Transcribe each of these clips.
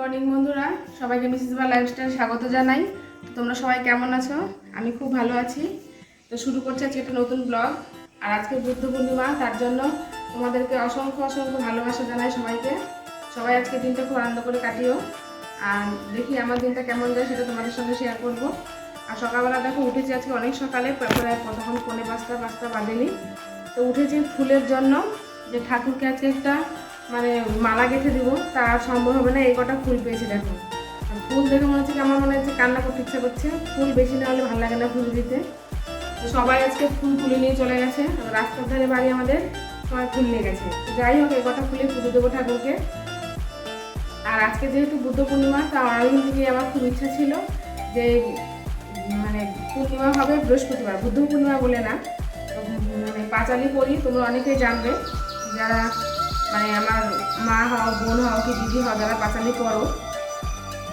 Morning বন্ধুরা, সবাইকে Mrs বা লাইফস্টাইল স্বাগত জানাই। তোমরা সবাই কেমন আছো? আমি খুব ভালো আছি। তো শুরু করছি আজকে একটা নতুন ব্লগ আর আজকে বুদ্ধ পূর্ণিমা, তার জন্য তোমাদেরকে অসংখ্য অসংখ্য ভালোবাসা জানাই সবাইকে। সবাই আজকে দিনটা খুব আনন্দ করে কাটিও। আর দেখি আমার দিনটা কেমন যায় সেটা তোমাদের সঙ্গে শেয়ার করব। আর সকালবেলা দেখো, উঠেছি আজকে অনেক সকালে প্রায় তখন পৌনে পাঁচটা পাঁচটা বাজেনি। তো উঠেছি ফুলের জন্য। যে ঠাকুরকে আজকে একটা মানে মালা গেঁথে দিব তা সম্ভব হবে না, এই কটা ফুল পেয়েছি দেখো। ফুল দেখে মনে হচ্ছে আমার মনে হচ্ছে, কান্না করতে ইচ্ছা করছে। ফুল বেশি না হলে ভালো লাগে না ফুল দিতে। তো সবাই আজকে ফুল তুলে নিয়ে চলে গেছে। রাস্তার ধারে বাড়ি আমাদের, সবাই ফুল নিয়ে গেছে। যাই হোক, এই কটা ফুলে পুজো দেবো ঠাকুরকে। আর আজকে যেহেতু বুদ্ধ পূর্ণিমা, তা অনেকদিন থেকে আমার খুব ইচ্ছা ছিল যে মানে পূর্ণিমা হবে বৃহস্পতিবার। বুদ্ধ পূর্ণিমা বলে না। মানে পাঁচালি পড়ি, তোমরা অনেকেই জানবে। যারা মানে আমার মা হও, বোন হও, কি দিদি হও, যারা পাঁচালি পড়ো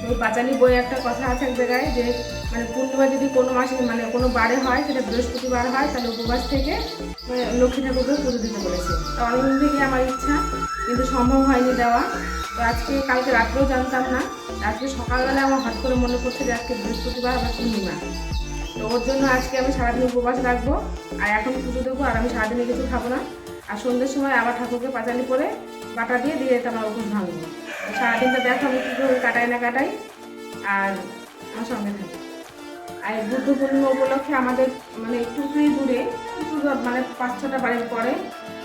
এই পাঁচালি বই একটা কথা আছে এক জায়গায় যে মানে পূর্ণিমা যদি কোনো মাসে মানে কোনো বারে হয়, সেটা বৃহস্পতিবার হয়, তাহলে উপবাস থেকে মানে লক্ষ্মী ঠাকুরকে পুজো দিতে বলেছে। তো অনেকদিন থেকে আমার ইচ্ছা, কিন্তু সম্ভব হয়নি দেওয়া। তো আজকে, কালকে রাত্রেও জানতাম না। আজকে সকালবেলা আমার হঠাৎ করে মনে পড়ছে যে আজকে বৃহস্পতিবার, আবার পূর্ণিমা। তো ওর জন্য আজকে আমি সারাদিন উপবাস রাখব, আর এখন পুজো দেবো, আর আমি সারাদিনে কিছু খাব না। আর সন্ধ্যের সময় আবার ঠাকুরকে পাঁচালি করে বাটা দিয়ে দিয়ে আমার ওখানে ভাঙবো সারাদিনটা দেখো আমি কীভাবে কাটাই না কাটাই, আর আমার সঙ্গে থাকি। আর বুদ্ধ পূর্ণিমা উপলক্ষে আমাদের মানে একটুখানি দূরে মানে পাঁচ ছটা বাড়ির পরে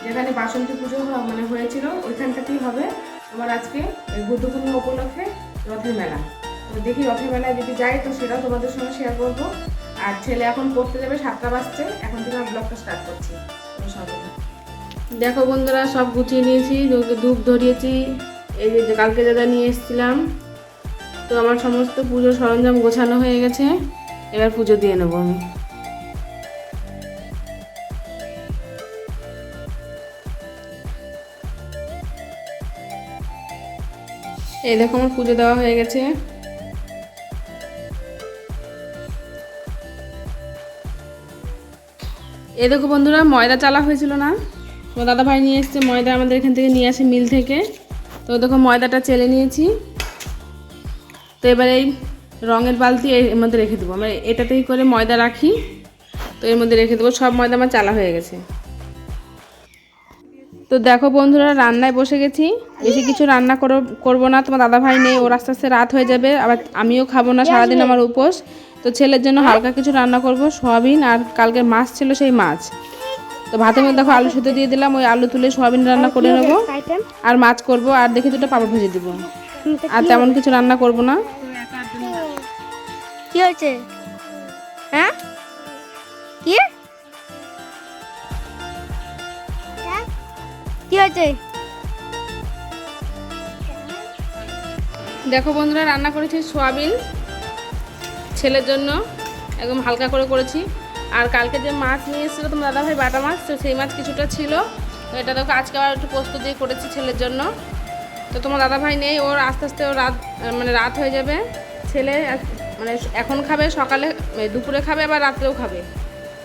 যেখানে বাসন্তী পুজো মানে হয়েছিল, ওইখানটাতেই হবে তোমার আজকে এই বুদ্ধ পূর্ণিমা উপলক্ষে রথের মেলা। তো দেখি রথের মেলায় যদি যাই, তো সেটাও তোমাদের সঙ্গে শেয়ার করব। আর ছেলে এখন পড়তে যাবে, সাতটা বাজছে, এখন থেকে আমি ব্লগটা স্টার্ট করছি। দেখো বন্ধুরা, সব গুছিয়ে নিয়েছি, ধূপ- ধরিয়েছি। এই যে কালকে যা নিয়ে এসেছিলাম। তো আমার সমস্ত পুজোর সরঞ্জাম গোছানো হয়ে গেছে। এবার পুজো দিয়ে নেব আমি। এই দেখো আমার পুজো দেওয়া হয়ে গেছে। এই দেখো বন্ধুরা, ময়দা চালা হয়েছিল না? তোমার দাদা ভাই নিয়ে এসছে, ময়দা আমাদের এখান থেকে নিয়ে আসে মিল থেকে। তো দেখো ময়দাটা চেলে নিয়েছি। তো এবার এই রঙের বালতি এর মধ্যে রেখে দেবো। আমরা এটাতেই করে ময়দা রাখি, তো এর মধ্যে রেখে দেবো। সব ময়দা আমার চালা হয়ে গেছে। তো দেখো বন্ধুরা, রান্নায় বসে গেছি। বেশি কিছু রান্না করো, করব না। তোমার দাদা ভাই নেই, ওর আস্তে আস্তে রাত হয়ে যাবে। আবার আমিও খাব না, সারাদিন আমার উপোস। তো ছেলের জন্য হালকা কিছু রান্না করব, সোয়াবিন আর কালকে মাছ ছিল সেই মাছ। তো ভাতের মধ্যে দেখো আলু সেদ্ধ দিয়ে দিলাম ওই আলু তুলে সোয়াবিন রান্না করে নেব। আর মাছ করব আর দেখি দুটো পাপড় ভেজে দিব। আর তেমন কিছু রান্না করব না। কি হয়েছে? হ্যাঁ? কি? কি হয়েছে? দেখো বন্ধুরা রান্না করেছি সোয়াবিন ছেলের জন্য একদম হালকা করে করেছি। আর কালকে যে মাছ নিয়ে এসেছিল তোমার দাদাভাই বাটা মাছ, তো সেই মাছ কিছুটা ছিল। তো এটা দেখো আজকে আবার একটু পোস্ত দিয়ে করেছি ছেলের জন্য। তো তোমার দাদাভাই নেই, ওর আস্তে আস্তে ওর রাত মানে রাত হয়ে যাবে। ছেলে মানে এখন খাবে, সকালে দুপুরে খাবে, আবার রাত্রেও খাবে।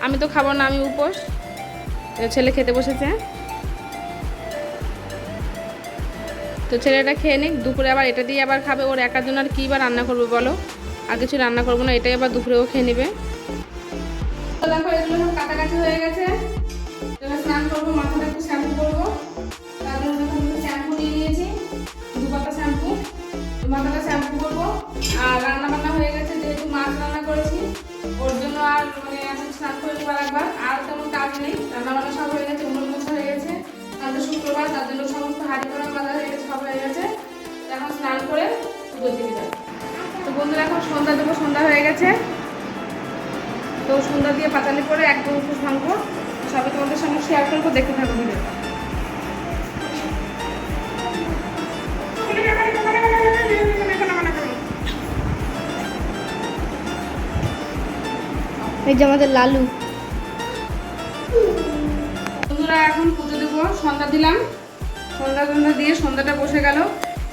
আমি তো খাব না, আমি উপোস। ছেলে খেতে বসেছে। তো ছেলেটা খেয়ে নিক, দুপুরে আবার এটা দিয়ে আবার খাবে। ওর একার জন্য আর কী বা রান্না করবে বলো? আর কিছু রান্না করব না, এটাই আবার দুপুরেও খেয়ে নেবে। দেখো এগুলো সব কাছাকাছি হয়ে গেছে। এবার স্নান করব, মাথাটা একটু শ্যাম্পু করব। তার জন্য শ্যাম্পু নিয়ে নিয়েছি দু পাতা শ্যাম্পু মাথাটা শ্যাম্পু করব। আর রান্না বান্না হয়ে গেছে, যেহেতু মাছ রান্না করেছি, ওর জন্য আর মানে এখন স্নান করে নেব একবার আর তেমন কাজ নেই রান্না বান্না সব হয়ে গেছে, উনুন মোছা হয়ে গেছে। কালকে শুক্রবার, তার জন্য সমস্ত হাড়ি করা বাঁধা হয়ে গেছে, সব হয়ে গেছে। এখন স্নান করে যাব। তো বন্ধুরা, এখন সন্ধ্যা দেবো, সন্ধ্যা হয়ে গেছে। তো সন্ধ্যা দিয়ে পাতালি করে একদম উপোস ভাঙবো। সবই তোমাদের সঙ্গে শেয়ার করব দেখতে থাকব ভিডিওটা। এই যে আমাদের লালু। বন্ধুরা এখন পুজো দেবো সন্ধ্যা দিলাম। সন্ধ্যা সন্ধ্যা দিয়ে সন্ধ্যাটা বসে গেল।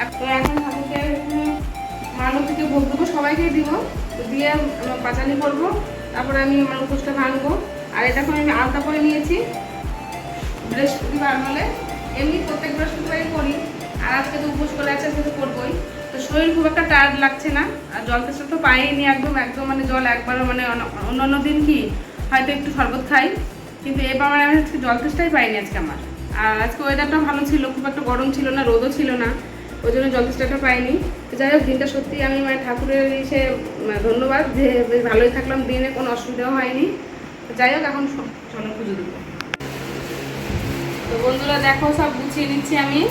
এখন ঠাকুরকে এখানে মানো থেকে ভোগ দেবো সবাইকেই দিব। দিয়ে পাচানি করব। তারপরে আমি উপোসটা ভাঙবো। আর এটা এখন আমি আলতা করে নিয়েছি। বৃহস্পতিবার হলে। এমনি প্রত্যেক বৃহস্পতিবারই করি। আর আজকে তো উপোস করে আছে তো করবোই। তো শরীর খুব একটা টায়ার্ড লাগছে না। আর জল তেষ্টা তো পাইনি একদম একদম মানে জল একবারও মানে অন্য- অন্যান্য দিন কি হয়তো একটু শরবত খাই। কিন্তু এবার মানে আমি আজকে জল তেষ্টাই পাইনি আজকে আমার। আর আজকে ওয়েদারটা ভালো ছিল, খুব একটা গরম ছিল না, রোদও ছিল না। ওই জন্য জল তেষ্টাটা পাইনি। যাই হোক দিনটা সত্যি আমি মানে ঠাকুরের ইসে ধন্যবাদ যে বেশ ভালোই থাকলাম। দিনে কোনো অসুবিধাও হয়নি। যাই হোক এখন চলো পুজো দেবো। তো বন্ধুরা দেখো সব গুছিয়ে নিচ্ছি আমি।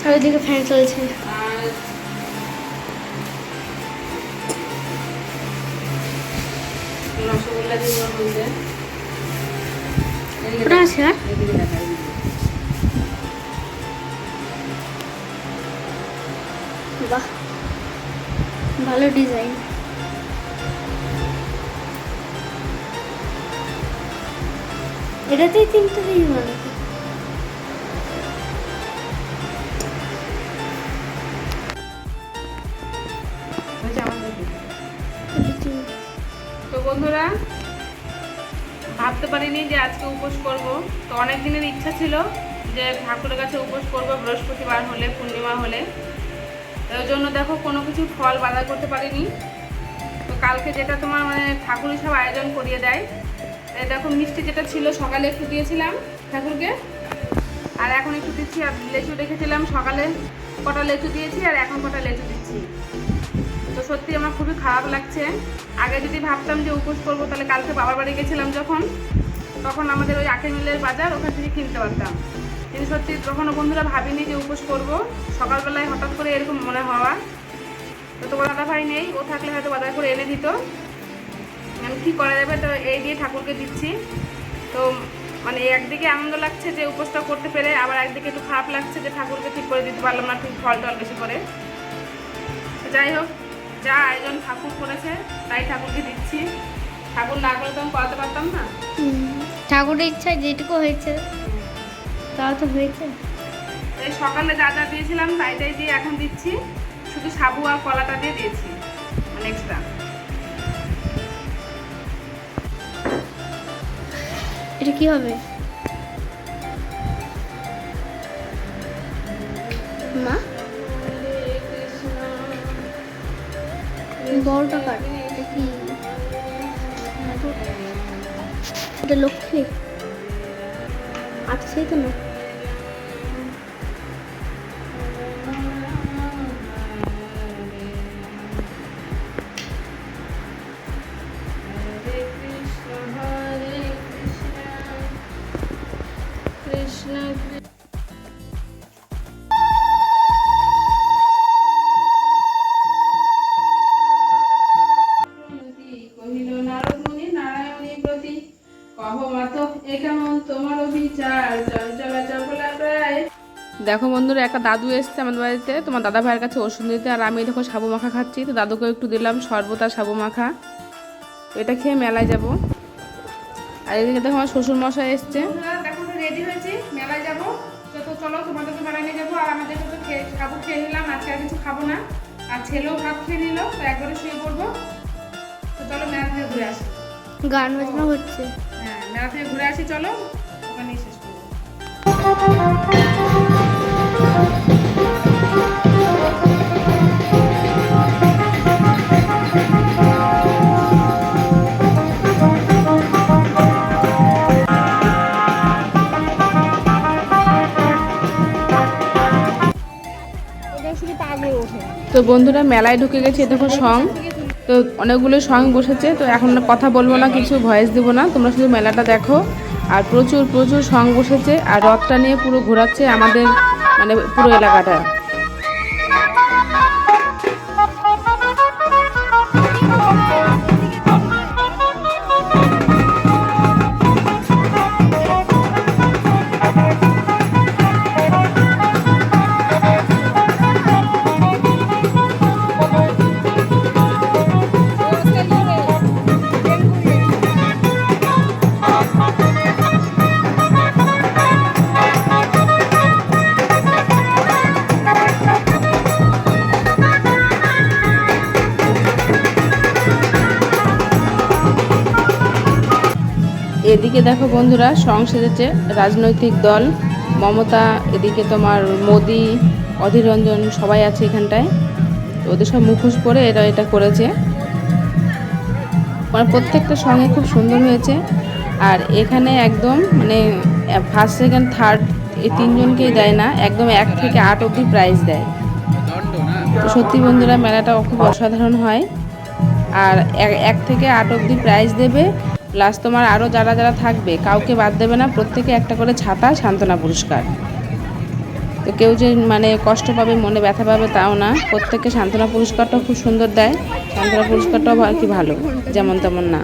চারিদিকে ফ্যান চলছে। আর রসগোল্লা আছে বাহ। ভালো ডিজাইন এটাতেই তিনটে পিস মানে। তো বন্ধুরা ভাবতে পারিনি যে আজকে উপোস করব। তো অনেক দিনের ইচ্ছা ছিল যে ঠাকুরের কাছে উপোস করব বৃহস্পতিবার হলে পূর্ণিমা হলে। ওই জন্য দেখো কোনো কিছু ফল বাজার করতে পারিনি। তো কালকে যেটা তোমার মানে ঠাকুরই সব আয়োজন করিয়ে দেয়। এই দেখো মিষ্টি যেটা ছিল সকালে একটু দিয়েছিলাম ঠাকুরকে। আর এখন একটু দিচ্ছি, আর লেচু রেখেছিলাম সকালে। কটা লেচু দিয়েছি, আর এখন কটা লেচু দিচ্ছি। তো সত্যি আমার খুবই খারাপ লাগছে। আগে যদি ভাবতাম যে উপোস করব, তাহলে কালকে বাবার বাড়ি গেছিলাম যখন, তখন আমাদের ওই আখের মিলের বাজার ওখান থেকে কিনতে পারতাম। কিন্তু সত্যি তখনও বন্ধুরা ভাবিনি যে উপোস করব। সকালবেলায় হঠাৎ করে এরকম মনে হওয়া। তো তোমার দাদা ভাই নেই, ও থাকলে হয়তো বাজার করে এনে দিত। আমি কী করা যাবে? তো এই দিয়ে ঠাকুরকে দিচ্ছি। তো মানে একদিকে আনন্দ লাগছে যে উপোসটা করতে পেরে, আবার একদিকে একটু খারাপ লাগছে যে ঠাকুরকে ঠিক করে দিতে পারলাম না, ঠিক ফল টল বেশি করে। যাই হোক, যা আয়োজন ঠাকুর করেছে, তাই ঠাকুরকে দিচ্ছি। ঠাকুর না করলে তো আমি করাতে পারতাম না। ঠাকুরের ইচ্ছা যেটুকু হয়েছে। তাও তো হয়েছে। এই সকালে যা যা দিয়েছিলাম তাই তাই দিয়ে এখন দিচ্ছি। শুধু সাবু আর কলাটা দিয়ে দিয়েছি। মানে এক্সট্রা এটা কি হবে? মা? বড়টা কাট এটা কি? এটা লক্ষ্মী। আচ্ছা সেই তো না। কহিল নারদ মুনি নারায়ণী প্রতি দেখো বন্ধুরা একটা দাদু এসছে আমাদের বাড়িতে। তোমার দাদা ভাইয়ের কাছে ওষুধ দিতে আর আমি দেখো সাবু মাখা খাচ্ছি। তো দাদুকে একটু দিলাম শরবত আর সাবু মাখা। এটা খেয়ে মেলায় যাব। আর এদিকে দেখো আমার শ্বশুর মশাই এসছে দেখো রেডি হয়েছি মেলায় যাব। তো তো চলো তোমাদের মেলায় নিয়ে যাব। আর আমাদের তো খাব খেয়ে নিলাম আজকে আর কিছু খাব না। আর ছেলেও ভাত খেয়ে নিল তো একবারে শুয়ে পড়ব। তো চলো মেলা ঘুরে আসি। গান বাজনা হচ্ছে। আসি চলো? ওখানেই শেষ করব। তো বন্ধুরা মেলায় ঢুকে গেছে এ দেখো সং। তো অনেকগুলো সং বসেছে, তো এখন কথা বলব না, কিছু ভয়েস দেবো না, তোমরা শুধু মেলাটা দেখো। আর প্রচুর প্রচুর সং বসেছে, আর রথটা নিয়ে পুরো ঘোরাচ্ছে আমাদের মানে পুরো এলাকাটা। এদিকে দেখো বন্ধুরা সং সেজেছে রাজনৈতিক দল, মমতা, এদিকে তোমার মোদি, অধীর রঞ্জন সবাই আছে এখানটায়। তো ওদের সব মুখোশ পরে এরা এটা করেছে। মানে প্রত্যেকটা সঙ্গে খুব সুন্দর হয়েছে। আর এখানে একদম মানে ফার্স্ট সেকেন্ড থার্ড এই তিনজনকেই দেয় না, একদম এক থেকে আট অবধি প্রাইজ দেয়। তো সত্যি বন্ধুরা, মেলাটা খুব অসাধারণ হয়। আর এক- থেকে আট অবধি প্রাইজ দেবে। প্লাস তোমার আরও যারা যারা থাকবে, কাউকে বাদ দেবে না, প্রত্যেকে একটা করে ছাতা, সান্ত্বনা পুরস্কার। তো কেউ যে মানে কষ্ট পাবে, মনে ব্যথা পাবে তাও না। প্রত্যেককে সান্ত্বনা পুরস্কারটাও খুব সুন্দর দেয়। সান্ত্বনা পুরস্কারটাও আর কি ভালো, যেমন তেমন না।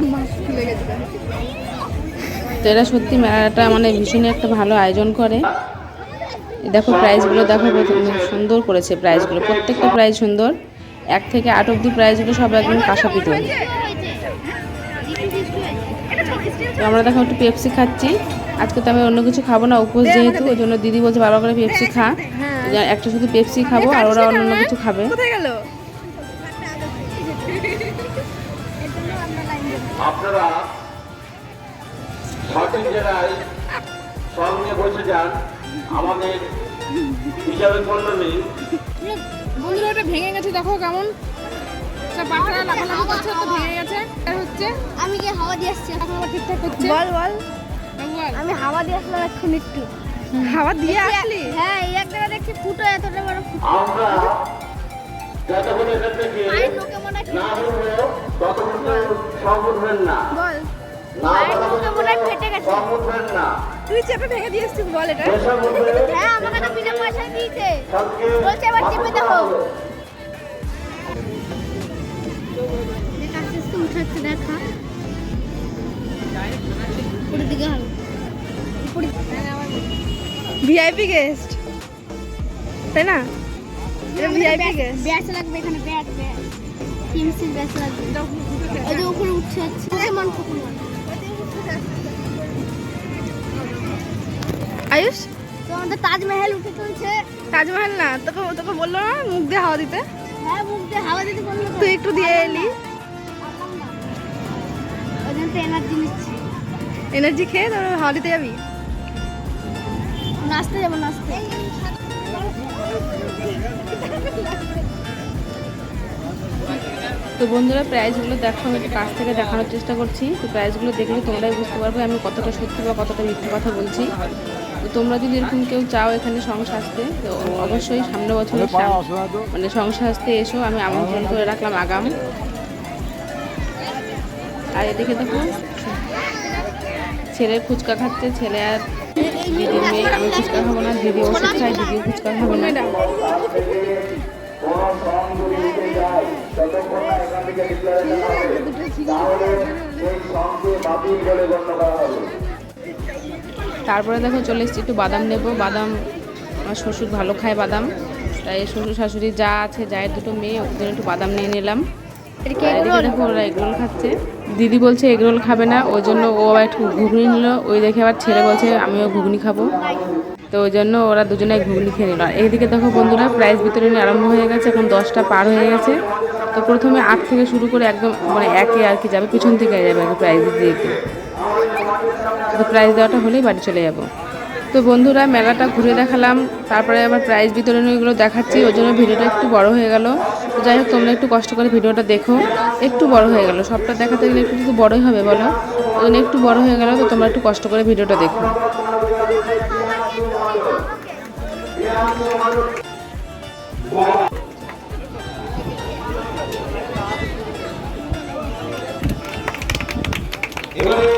তো এরা সত্যি মেলাটা মানে ভীষণই একটা ভালো আয়োজন করে। দেখো প্রাইজগুলো দেখো সুন্দর করেছে প্রাইজগুলো প্রত্যেকটা প্রাইজ সুন্দর। এক থেকে আট অব্দি প্রাইজগুলো সব একদম কাঁসাপিতে তো আমরা দেখো একটু পেপসি খাচ্ছি। আজকে তো আমি অন্য কিছু খাব না উপোস যেহেতু ওই জন্য দিদি বলছে বাবা করে পেপসি খা। যা- একটা শুধু পেপসি খাব আর ওরা অন্য কিছু খাবে। আপনারা সঠিক জায়গায় সব বসে যান। আমাদের হিসাবে মন্ডলী বন্ধুরা ওটা ভেঙে গেছে। দেখো কেমন। লাফালাফি করছে তো ভেঙে গেছে। হচ্ছে? আমি কি হাওয়া দিয়ে আসছি। এখন আবার ঠিকঠাক হচ্ছে? বল বল। আমি হাওয়া দিয়ে আসলাম এখন একটু। হাওয়া দিয়ে আসলি? হ্যাঁ এই এক জায়গায় দেখছি ফুটো এতটা বড় ফুটো। আমরা যতক্ষণ এখান থেকে মনে হয় না হলো ততক্ষণ সব না। বল। না আর মনে হয় ফেটে গেছে। সব উঠবেন না। তুই চেপে ভেঙে দিয়ে এসছিস বল এটা। হ্যাঁ আমাকে তো বিনা পয়সা দিয়েছে। বলছে এবার চেপে দেখো দেখা। উপরের দিকে হবে ভিআইপি গেস্ট তাই না? এটা ভিআইপি গেস্ট ব্যাচ লাগবে এখানে ব্যাচ ব্যাচ টিম ব্যাচ লাগবে। ওই যে উপরে উঠছে যাচ্ছে আয়ুষ? তো আমাদের তাজমহল উঠে চলছে। তাজমহল না তোকে তোকে বলল না মুখ দিয়ে হাওয়া দিতে? হ্যাঁ মুখ দিয়ে হাওয়া দিতে বলল তুই একটু দিয়ে এলি। তো এনার্জি নিচ্ছি। এনার্জি খেয়ে তারপরে হাওয়া দিতে যাবি? নাচতে যাব নাচতে। তো বন্ধুরা প্রাইজগুলো দেখো আমি একটু কাছ থেকে দেখানোর চেষ্টা করছি। তো প্রাইজগুলো দেখলে তোমরাই বুঝতে পারবে আমি কতটা সত্যি বা কতটা মিথ্যে কথা বলছি। তো তোমরা যদি এরকম কেউ চাও এখানে সংসার আসতে তো অবশ্যই সামনে বছরে মানে সংসার আসতে এসো আমি আমন্ত্রণ করে রাখলাম আগাম। আর এদিকে দেখো ছেলে ফুচকা খাচ্ছে ছেলে আর দিদির মেয়ে আমি ফুচকা খাব না দিদি ওষুধ খাই দিদিও ফুচকা খাব না। যায় তারপরে দেখো চলে এসেছি একটু বাদাম নেব। বাদাম আমার শ্বশুর ভালো খায় বাদাম তাই শ্বশুর শাশুড়ি যা আছে যায়ের দুটো মেয়ে ওদের একটু বাদাম নিয়ে নিলাম। এদিকে দেখো ওরা এগরোল খাচ্ছে। দিদি বলছে এগরোল খাবে না ওই জন্য ও আবার একটু ঘুগনি নিল, ওই দেখে আবার ছেলে বলছে আমিও ঘুগনি খাব। তো ওই জন্য ওরা দুজনে ঘুগনি খেয়ে নিল। এইদিকে দেখো বন্ধুরা প্রাইজ বিতরণী আরম্ভ হয়ে গেছে, এখন দশটা পার হয়ে গেছে। তো প্রথমে আট থেকে শুরু করে একদম মানে একে আর কি যাবে, পিছন থেকে যাবে আর কি প্রাইজ দিতে। তো প্রাইজ দেওয়াটা হলেই বাড়ি চলে যাব। তো বন্ধুরা, মেলাটা ঘুরে দেখালাম, তারপরে আবার প্রাইজ বিতরণীগুলো দেখাচ্ছি, ওই জন্য ভিডিওটা একটু বড় হয়ে গেল। তো যাই হোক, তোমরা একটু কষ্ট করে ভিডিওটা দেখো। একটু বড় হয়ে গেল। সবটা দেখাতে গেলে একটু তো বড়ই হবে বলো। ওই একটু বড় হয়ে গেল তো তোমরা একটু কষ্ট করে ভিডিওটা দেখো। এবারে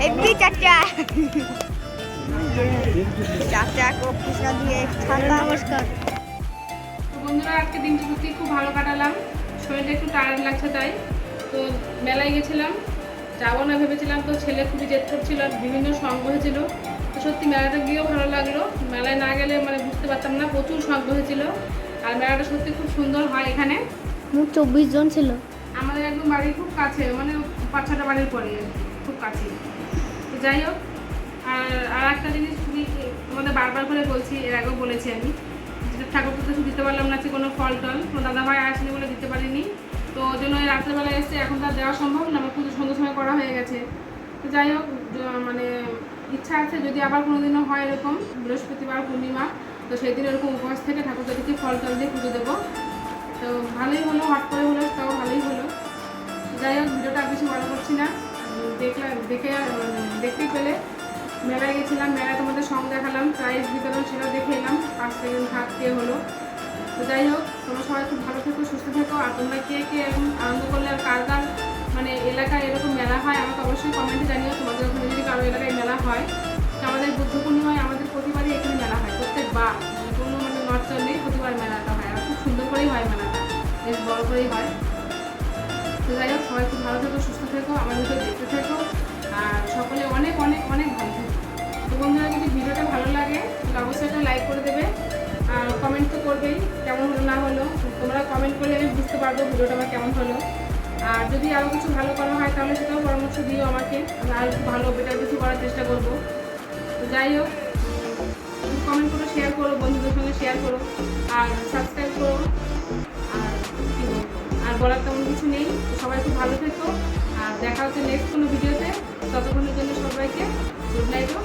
হেভি চাচা। চাচা কৃষ্ণ দিয়ে ঠান্ডা। নমস্কার। বন্ধুরা আজকে দিনটি সত্যি খুব ভালো কাটালাম। শরীরটা একটু টায়ার্ড লাগছে তাই। তো মেলায় গেছিলাম যাব না ভেবেছিলাম তো ছেলে খুবই জেদ করছিল বিভিন্ন সঙ্গ হয়েছিল। তো সত্যি মেলাটা গিয়েও ভালো লাগল। মেলায় না গেলে মানে বুঝতে পারতাম না প্রচুর সঙ্গ হয়েছিল। আর মেলাটা সত্যি খুব সুন্দর হয় এখানে। মোট চব্বিশ জন ছিল। আমাদের একদম বাড়ি খুব কাছে মানে পাঁচ ছটা বাড়ির পরে খুব কাছে তো যাই হোক, আর আর একটা জিনিস খুবই তোমাদের বারবার করে বলছি, এর আগেও বলেছি আমি যেটা ঠাকুরকে কিছু দিতে পারলাম না যে কোনো ফল টল। কোনো দাদাভাই আসেনি বলে দিতে পারিনি। তো ওই জন্য এই রাত্রেবেলা এসে এখন তার দেওয়া সম্ভব না, আমার পুজো সন্ধ্যের সময় করা হয়ে গেছে। তো যাই হোক মানে ইচ্ছা আছে, যদি আবার কোনো দিনও হয় এরকম, বৃহস্পতিবার পূর্ণিমা, তো সেই দিন এরকম উপবাস থেকে ঠাকুরদেরকে ফল টল দিয়ে পুজো দেবো। তো ভালোই হলো হট করে হলো তাও ভালোই হলো। যাই হোক ভিডিওটা আর বেশি বড় করছি না। দেখলাম দেখে উম, দেখতেই পেলে মেলায় গেছিলাম মেলায় তোমাদের সঙ্গ দেখালাম প্রাইজ বিতরণ সেটাও দেখে এলাম ফার্স্ট সেকেন্ড থার্ড কে হলো। তো যাই হোক তোমরা সবাই খুব ভালো থেকো সুস্থ থেকো আর তোমরা কে কে এরকম আনন্দ করলে আর কার কার মানে এলাকায় এরকম মেলা হয় আমাকে অবশ্যই কমেন্টে জানিও তোমাদের ওখানে যদি কারও এলাকায় মেলা হয়। তো আমাদের বুদ্ধ পূর্ণিমায় আমাদের প্রতিবারই এখানে মেলা হয় প্রত্যেকবার। মানে কোনো মানে নর্চর নেই প্রতিবার মেলাটা সুন্দর করেই হয় মেলাটা বেশ বড় করেই হয়। তো যাই হোক, সবাই খুব ভালো থেকো, সুস্থ থেকো, আমার ভিডিও দেখতে থেকো। আর সকলে অনেক অনেক অনেক ভালো থেকো। তো বন্ধুরা, যদি ভিডিওটা ভালো লাগে, তাহলে অবশ্যই একটা লাইক করে দেবে। আর কমেন্ট তো করবেই, কেমন হলো, না হলো, তোমরা কমেন্ট করলে আমি বুঝতে পারব ভিডিওটা আমার কেমন হলো। আর যদি আরও কিছু ভালো করা হয়, তাহলে সেটাও পরামর্শ দিও আমাকে। আমি আর ভালো বেটার কিছু করার চেষ্টা করব। তো যাই হোক কমেন্ট করো শেয়ার করো, বন্ধুদের সঙ্গে শেয়ার করো, আর সাবস্ক্রাইব করো, আর বলব? আর বলার তেমন কিছু নেই সবাই খুব ভালো থেকো, আর দেখা হচ্ছে নেক্সট কোনো ভিডিওতে ততক্ষণের জন্য সবাইকে গুড নাইটও